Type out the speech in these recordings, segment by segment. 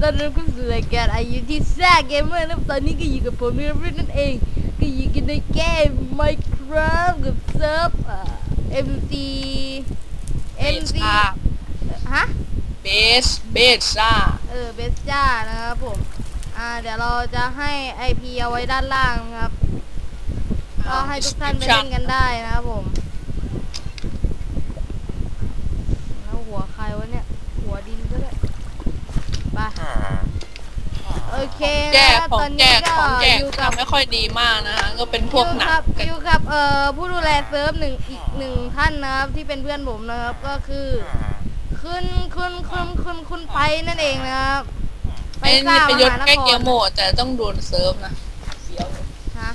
ต้อนรับเข้าสู่รายการอายุที่แซ่เกมเมอร์นะตอนนี้ก็อยู่กับผมเรนนั่นเอง ก็อยู่กันในเกม Minecraft กับเซิร์ฟเอ่อ MC MC ฮะเบสเบสซ่าเออเบสจ้านะครับผมอ่าเดี๋ยวเราจะให้ IP เอาไว้ด้านล่างนะครับก็ให้ทุกท่านไปเล่นกันได้นะครับผม แล้วหัวใครวะเนี่ย หัวดินก็ได้ไป โอเคแจนะกขอตองนแจนี้กก็ของแจกอยู่กับ ทำไม่ค่อยดีมากนะฮะก็เป็นพวกหนัอยู่กกับอยู่กับเอ่อผู้ดูแลเซิร์ฟหนึ่งอีกหนึ่งท่านนะครับที่เป็นเพื่อนผมนะครับก็คือคุณคุณคุณคุณคุณไปนั่นเองนะครับไปไอ้สร้านี่งเป็นมยศหานแค่คเกรมโหมดแต่ต้องโดนเซิร์ฟนะเสียวเลยฮะ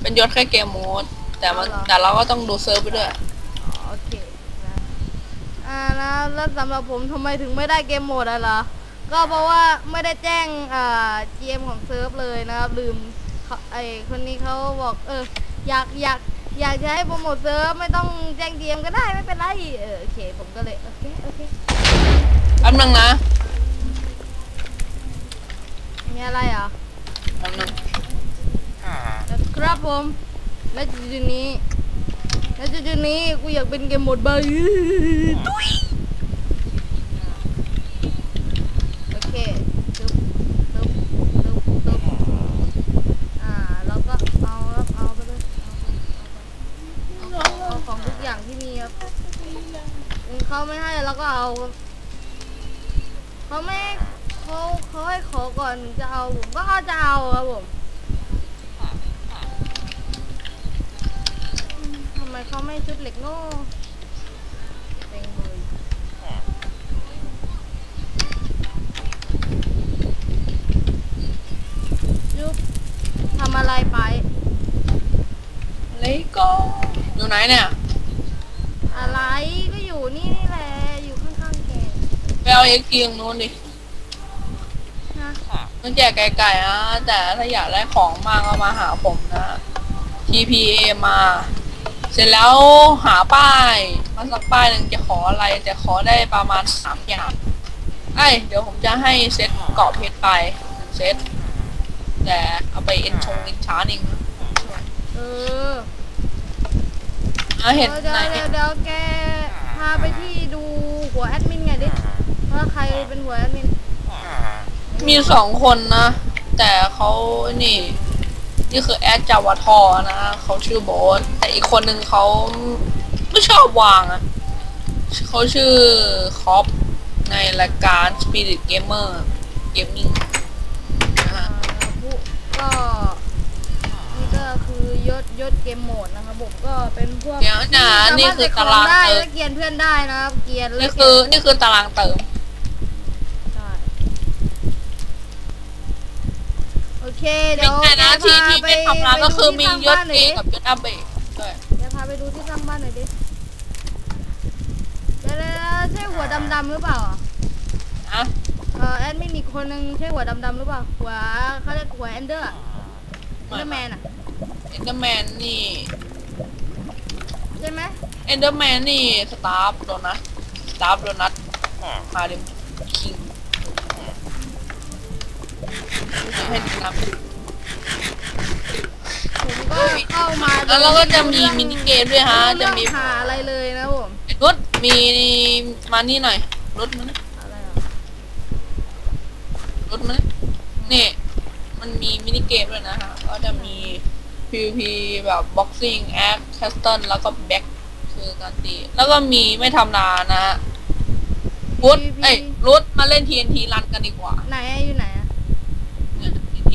เป็นยศแค่เกมโหมดแต่มันเอาเหรอ แต่เราก็ต้องดูเซิร์ฟไปด้วยโอเคนะอ่านะแล้วสำหรับผมทำไมถึงไม่ได้เกมโหมดอะเหรอ ก็เพราะว่าไม่ได้แจ้งอ่า GM ของเซิร์ฟเลยนะครับ ลืมเขาไอคนนี้เขาบอกเอออยากอยากอยากจะให้โปรโมทเซิร์ฟไม่ต้องแจ้ง GM ก็ได้ไม่เป็นไรเออโอเค ผมก็เลยโอเคโอเคแป๊บนึงนะมีอะไรอะแป๊บนึงครับผมและจุดๆนี้และจุดๆนี้กูอยากเป็นเกมโหมดบายตุ้ยโอเคตึ๊บตึ๊บตึ๊บตึ๊บอ่าแล้วก็เอาครับเอาไปเลยเอาไปเอาเอาเอาของทุกอย่างที่มีครับอืมเขาไม่ให้เราก็เอาครับ เขาไม่เขาเขาให้ขอก่อนถึงจะเอาผมก็เอาจะเอาครับผมทำไมเขาไม่ชุดเหล็กโง่เต็งเลยยุบทำอะไรไปเลโก้อยู่ไหนเนี่ย อะไรก็อยู่นี่นี่แหละ อยู่ข้างๆแก ไป เอาเอ็กซ์เกียงนู้นดินะต้องแจกไก่ๆนะแต่ถ้าอยากได้ของมากก็มาหาผมนะ TPA มา เสร็จแล้วหาป้าย มาสักป้ายหนึ่งจะขออะไรแต่ขอได้ประมาณสามอย่างไอ้ยเดี๋ยวผมจะให้เซตเกาะเพชรไปหนึ่งเซตแต่เอาไปเอ็นชงเอ็นช้านิงเอออะเห็นเดี๋ยวไหนเดี๋ยวเดี๋ยวแกพาไปที่ดูหัวแอดมินไงดิ ว่าใครเป็นหัวแอดมินมีสองคนนะ แต่เขานี่ นี่คือแอดจาวาทอนะเขาชื่อโบสแต่อีกคนหนึ่งเขาไม่ชอบวางอะเขาชื่อคอปในรายการ Spirit Gamer Gaming นะฮะอ่าผู้ก็นี่ก็คือยศยศเกมโหมดนะครับผมก็เป็นพวกเดี๋ยวนะที่นี่สามารถคือเก็บขตาองรางได้เติมและเกียนเพื่อนได้นะครับเกียนและนี่คือนี่คือตารางเติม ใช่โอ เคเดี๋ไม่ยวใช่นะแกที่พาที่ไปไม่ทำร้านก็คือมีไปดูยที่ศสร้างบ้านหน่เออยดิกับยศอาเบะด้วยเดี๋ยวพาไปดูที่สร้างบ้านหน่อยดิเดี๋ยวๆใช่หัวดำๆหรือเปล่าอะนะเออแอดมินอีกคนนึงใช่หัวดำๆหรือเปล่าหัวเขาเรียกหัวแอนเดอร์แอนเดอร์แมนอะเอนเดอร์แมนนี่ใช่ไหมเอนเดอร์แมนนี่สตาฟโดนัทสตาฟโดนัทมาเดมคิงให้ดูนะ ผมก็เข้ามาแล้วเราก็จะมีมินิเกมด้วยฮะไม่จะรู้มีเรื่องหาอะไรเลยนะผมรถมีมานี่หน่อยรถมันอะไรอะรถมันนี่มันมีมินิเกมด้วยนะฮะก็จะมี PVP แบบ boxing act castle แล้วก็ back คือการตีแล้วก็มีไม่ทำนานะฮะรุดเอ้ยรุดมาเล่น TNT รันกันดีกว่า ไหนอะอยู่ไหน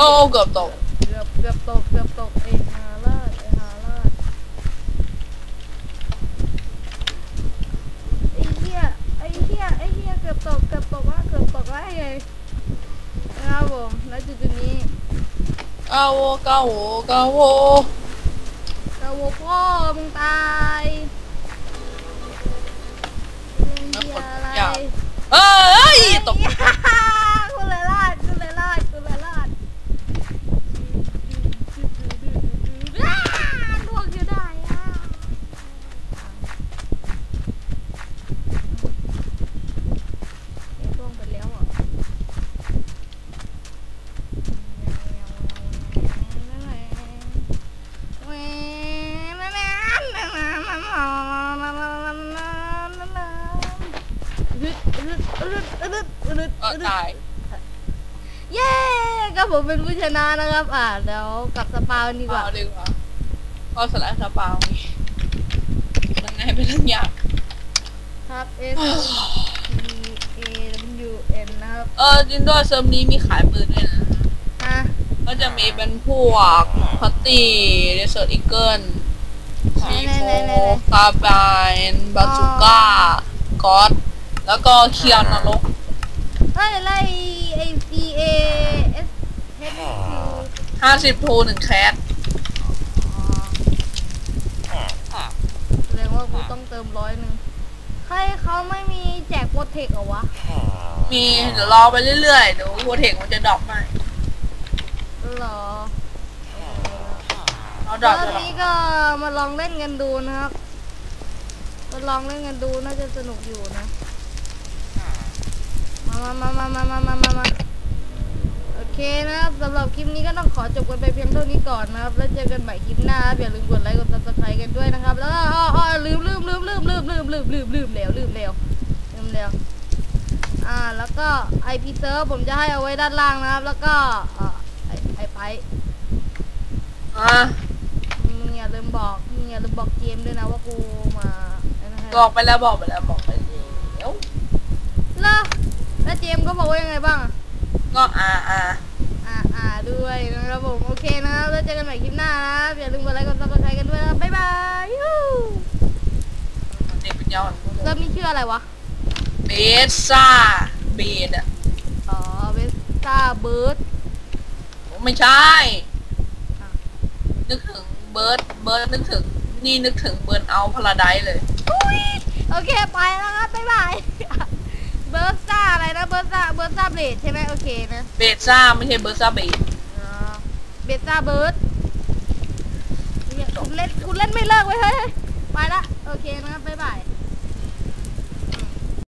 อ้เกือบตกเกือบเกือบตกเกือบตกไอ้ฮาลาดไอ้ฮาลาดไอ้เหี้ยไอ้เหี้ยไอ้เหี้ยเกือบตกเกือบตกว่าเกือบตกว่าไงนะครับผมแล้วจุดๆนี้กาโวกาโวกาโวกระโวพ่อมึงตายเรื่องเหี้ยอะไรเอ้ยตก คุณเลยลาดคุณเลยลาดคุณเลยลาดอ้าล่วงอยู่ได้อะเอ๊ะล่วงไปแล้วเหรออึดอึดอึดอึดอึด เออตาย เย้ ก็ผมเป็นผู้ชนะนะครับ อ่าเดี๋ยวกลับสปากันดีกว่าเอาดีกว่าก็สลายสปาวนี่ยังไงเป็นเรื่องยากครับ S T A W N นะครับ เออจริงด้วยเซิร์ฟนี้มีขายปืนด้วยนะอะก็จะมีเป็นพวกพัตตี้เรเซอร์อีเกิลซีโฟคาบายบาจูก้ากอดแล้วก็เคียวนรกเฮ้ยไล่ไอ C A S H Q ห้าสิบทูหนึ่งแคสแสดงว่ากูต้องเติมร้อยหนึ่งใครเขาไม่มีแจกโปรเทคเหรอวะ มีเดี๋ยวรอไปเรื่อยๆเดี๋ยวโปรเทคมันจะดรอปให้เหรอเราดรรออปบจะดรอปนี้ก็มาลองเล่นกันดูนะครับมาลองเล่นกันดูน่าจะสนุกอยู่นะ มามามามามามามามาโอ เคนะครับสำหรับคลิปนี้ก็ต้องขอจบกันไปเพียงเท่านี้ก่อนนะครับ แล้วเจอกันใหม่คลิปหน้าครับอย่าลืมกดไลค์กด subscribe กันด้วยนะครับ แล้วก็อ้ออ้อลืมลืมลืมลืมลืมลืมลืมลืมลืมแล้วลืมแล้วลืมแล้วอ่าแล้วก็ IP server ผมจะให้เอาไว้ด้านล่างนะครับ แล้วก็เอ่อไอไอไปอะมึงอย่าลืมบอกมึงอย่าลืมบอกเจมส์ด้วยนะว่ากูมาไอ้นั่นให้บอกไปแล้วบอกไปแล้วบอกไปแล้วแล้วแล้วเจมส์ก็บอกว่ายังไงบ้างอะก็อ่าอ่า อ่าอ่าด้วยนะครับผมโอเคนะครับแล้วเจอกันใหม่คลิปหน้านะครับอย่าลืมกดไลค์กดซับสไครต์กันด้วยนะครับบ๊ายบายยูเด็กเป็นยอดเริ่มนี่ชื่ออะไรวะเบสซ่าเบดอะอ๋อเวสต้าเบิร์ดไม่ใช่อะนึกถึงเบิร์ดเบิร์ดนึกถึง นี่นึกถึงเบิร์นเอาพาราไดเลยอุ้ยโอเคไปแล้วครับบ๊ายบาย เบิร์ดซ่าอะไรนะเบิร์ดซ่าเบิร์ดซ่าเบลดใช่ไหมโอเคนะเบสซ่าไม่ใช่เบิร์ดซ่าเบดอ๋อเบต้าเบิร์ดเนี่ยคุณเล่นคุณเล่นไม่เลิกไว้ยเฮ้ยไปละโอเคนะครับบ๊ายบาย